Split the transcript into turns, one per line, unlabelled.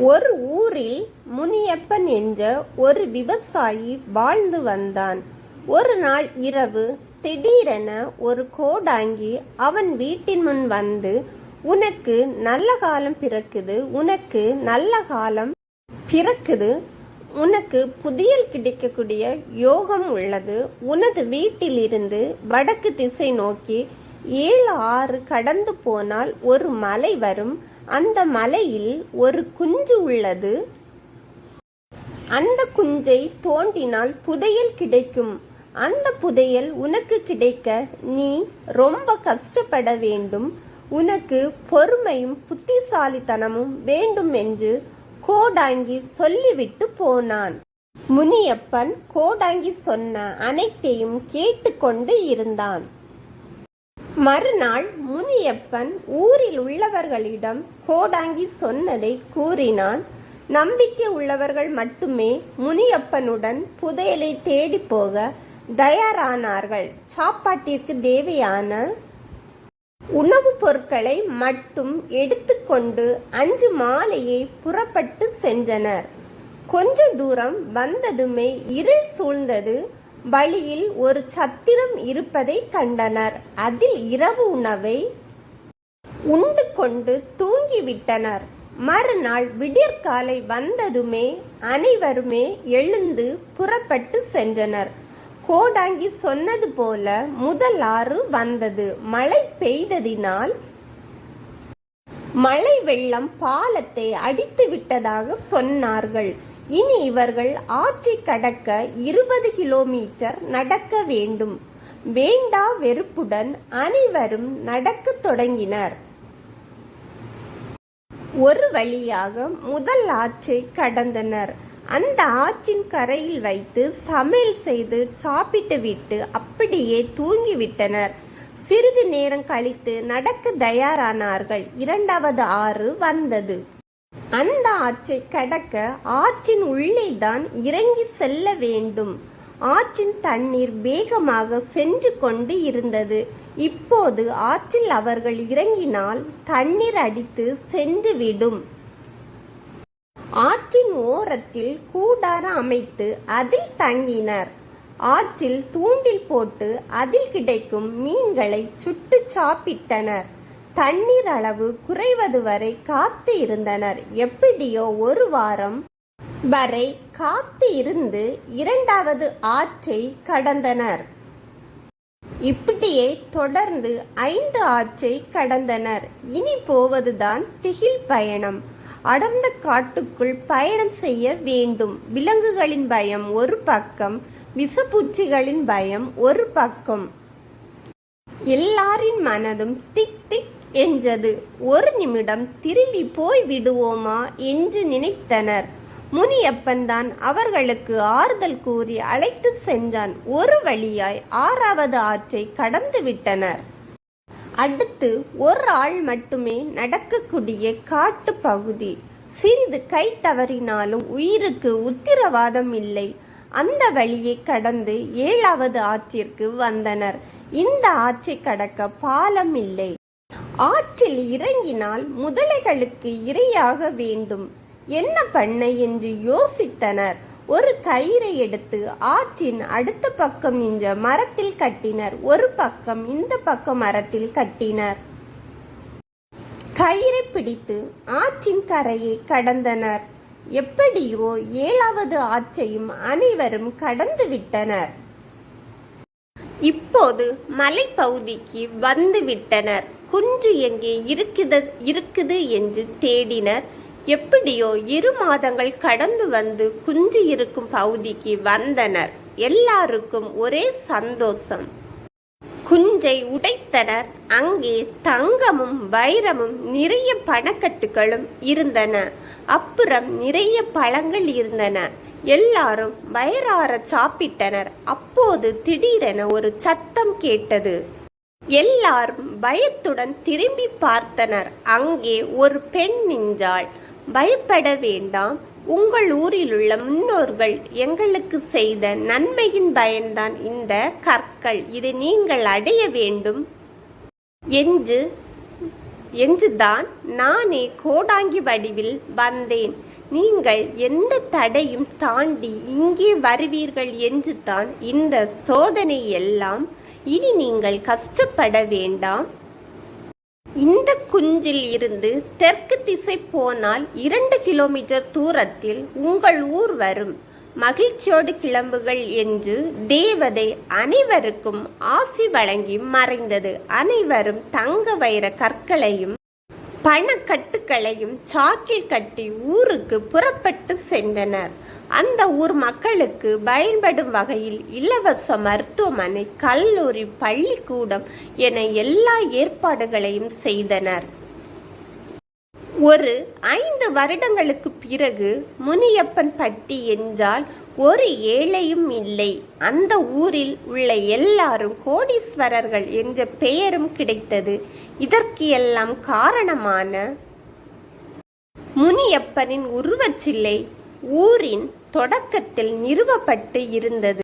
ஒரு ஊரில் முனியப்பன் என்ற ஒரு விவசாயி வாழ்ந்து வந்தான். ஒரு நாள் இரவு திடீரென ஒரு கோடாங்கி அவன் வீட்டின் முன் வந்து உனக்கு நல்ல காலம் பிறக்குது உனக்கு நல்ல காலம் பிறக்குது உனக்கு புதியல் கிடைக்கக்கூடிய யோகம் உள்ளது. உனது வீட்டிலிருந்து வடக்கு திசை நோக்கி ஏழு ஆறு கடந்து போனால் ஒரு மலை வரும். அந்த மலையில் ஒரு குஞ்சு உள்ளது. அந்த குஞ்சை தோண்டினால் புதையல் கிடைக்கும். அந்த புதையல் உனக்கு கிடைக்க நீ ரொம்ப கஷ்டப்பட வேண்டும். உனக்கு பொறுமையும் புத்திசாலித்தனமும் வேண்டும் என்று கோடாங்கி சொல்லிவிட்டு போனான். முனியப்பன் கோடாங்கி சொன்ன அனைத்தையும் கேட்டுக்கொண்டு இருந்தான். மறுநாள் முனியப்பன் ஊரில் உள்ளவர்களிடம் கோடாங்கி சொன்னதை கூறினான். நம்பிக்கை உள்ளவர்கள் மட்டுமே முனியப்பனுடன் புதையலை தேடி போக தயாரானார்கள். சாப்பாட்டிற்கு தேவையான உணவுப் பொருட்களை மட்டும் எடுத்துக்கொண்டு அஞ்சு மாலையை புறப்பட்டு சென்றனர். கொஞ்ச தூரம் வந்ததுமே இருள் சூழ்ந்தது வழியில் ஒரு சத்திரம் இருப்பதை கண்டனர். அதில் இரவு உணவை உண்டு கொண்டு தூங்கிவிட்டனர். மறுநாள் விடியற்காலை வந்ததுமே அனைவருமே எழுந்து புறப்பட்டு சென்றனர். கோடாங்கி சொன்னது போல முதல் ஆறு வந்தது. மழை பெய்ததினால் மழை வெள்ளம் பாலத்தை அடித்து விட்டதாக சொன்னார்கள். இனி இவர்கள் ஆற்றை கடக்க இருபது கிலோமீட்டர் நடக்க வேண்டும். வேண்டா வெறுப்புடன் அனைவரும் நடக்கத் தொடங்கினர். ஒரு வழியாக முதல் ஆற்றை கடந்தனர். அந்த ஆற்றின் கரையில் வைத்து சமையல் செய்து சாப்பிட்டுவிட்டு அப்படியே தூங்கிவிட்டனர் சிறிது நேரம் கழித்து நடக்க தயாரானார்கள். இரண்டாவது ஆறு வந்தது. அந்த ஆற்றை கடக்க ஆற்றின் உள்ளே தான் இறங்கி செல்ல வேண்டும். ஆற்றின் தண்ணீர் வேகமாக சென்று கொண்டு இருந்தது. இப்போது ஆற்றில் அவர்கள் இறங்கினால் தண்ணீர் அடித்து சென்று விடும். ஆற்றின் ஓரத்தில் கூடாரம் அமைத்து அதில் தங்கினர். ஆற்றில் தூண்டில் போட்டு அதில் கிடைக்கும் மீன்களை சுட்டு சாப்பிட்டனர். தண்ணீர் அளவு குறைவது வரை காத்து இருந்தனர். எப்படியோ ஒரு வாரம் வரை காத்து இருந்து இரண்டாவது ஆற்றை கடந்தனர். இப்படியே தொடர்ந்து ஐந்து ஆற்றை கடந்தனர். இனி போவதுதான் திகில் பயணம். அடர்ந்த காட்டுக்குள் பயணம் செய்ய வேண்டும். விலங்குகளின் பயம் ஒரு பக்கம் விசப்பூச்சிகளின் பயம் ஒரு பக்கம். எல்லாரின் மனதும் திக் திக் என்றது. ஒரு நிமிடம் திரும்பி போய் விடுவோமா என்று நினைத்தனர். முனியப்பன் தான் அவர்களுக்கு ஆறுதல் கூறி அழைத்து சென்றான். ஒரு வழியாய் ஆறாவது ஆற்றை கடந்து விட்டனர். அடுத்து ஒரு ஆள் மட்டுமே நடக்கக்கூடிய காட்டு பகுதி. சிறிது கை தவறினாலும் உயிருக்கு உத்திரவாதம் இல்லை. அந்த வழியை கடந்து ஏழாவது ஆற்றிற்கு வந்தனர். இந்த ஆற்றை கடக்க பாலம் இல்லை. ஆற்றில் இறங்கினால் முதலைகளுக்கு இரையாக வேண்டும். என்ன பண்ண என்று யோசித்தனர். ஒரு கயிறை எடுத்து ஆற்றின் அடுத்த பக்கம் நின்ற மரத்தில் கட்டினர். ஒரு பக்கம் இந்த பக்கம் மரத்தில் கட்டினர். கயிறை பிடித்து ஆற்றின் கரையை கடந்தனர். எப்படியோ ஏழாவது ஆற்றையும் அனைவரும் கடந்து விட்டனர். இப்போது மலைப்பகுதிக்கு வந்து விட்டனர். குன்று எங்கே இருக்குது இருக்குது என்று தேடினர். எப்படியோ இரு மாதங்கள் கடந்து வந்து குஞ்சு இருக்கும் பகுதிக்கு வந்தனர். எல்லாருக்கும் ஒரே சந்தோஷம். குஞ்சை உடைத்தனர். அங்கே தங்கமும் வைரமும் நிறைய பணக்கட்டுகளும் இருந்தன. அப்புறம் நிறைய பழங்கள் இருந்தன. எல்லாரும் வயறார சாப்பிட்டனர். அப்போது திடீரென ஒரு சத்தம் கேட்டது. எல்லாரும் பயத்துடன் திரும்பி பார்த்தனர். அங்கே ஒரு பெண் நின்றாள். பயப்பட வேண்டாம். உங்கள் ஊரில் உள்ள முன்னோர்கள் எங்களுக்கு செய்த நன்மையின் பயன்தான் இந்த கற்கள். இதை நீங்கள் அடைய வேண்டும். என்று என்றுதான் நானே கோடாங்கி வடிவில் வந்தேன். நீங்கள் எந்த தடையும் தாண்டி இங்கே வருவீர்கள் என்றுதான் இந்த சோதனை எல்லாம் இனி நீங்கள் கஷ்டப்பட வேண்டாம். இந்த குஞ்சில் இருந்து தெற்கு திசை போனால் இரண்டு கிலோமீட்டர் தூரத்தில் உங்கள் ஊர் வரும். மகிழ்ச்சியோடு கிளம்புகள் என்று தேவதை அனைவருக்கும் ஆசி வழங்கி மறைந்தது. அனைவரும் தங்க வைர கற்களையும் பணக்கட்டுகளையும் சாக்கில் கட்டி ஊருக்கு புறப்பட்டு சென்றனர். அந்த ஊர் மக்களுக்கு பயன்படும் வகையில் இலவச மருத்துவமனை கல்லூரி பள்ளிக்கூடம் என எல்லா ஏற்பாடுகளையும் செய்தனர். ஒரு ஐந்து வருடங்களுக்கு பிறகு முனியப்பன் பட்டி என்றால் ஒரு ஏழையும் இல்லை. அந்த ஊரில் உள்ள எல்லாரும் கோடீஸ்வரர்கள் என்ற பெயரும் கிடைத்தது. இதற்கு எல்லாம் காரணமான முனியப்பனின் உருவச்சிலை ஊரின் தொடக்கத்தில் நிறுவப்பட்டு இருந்தது.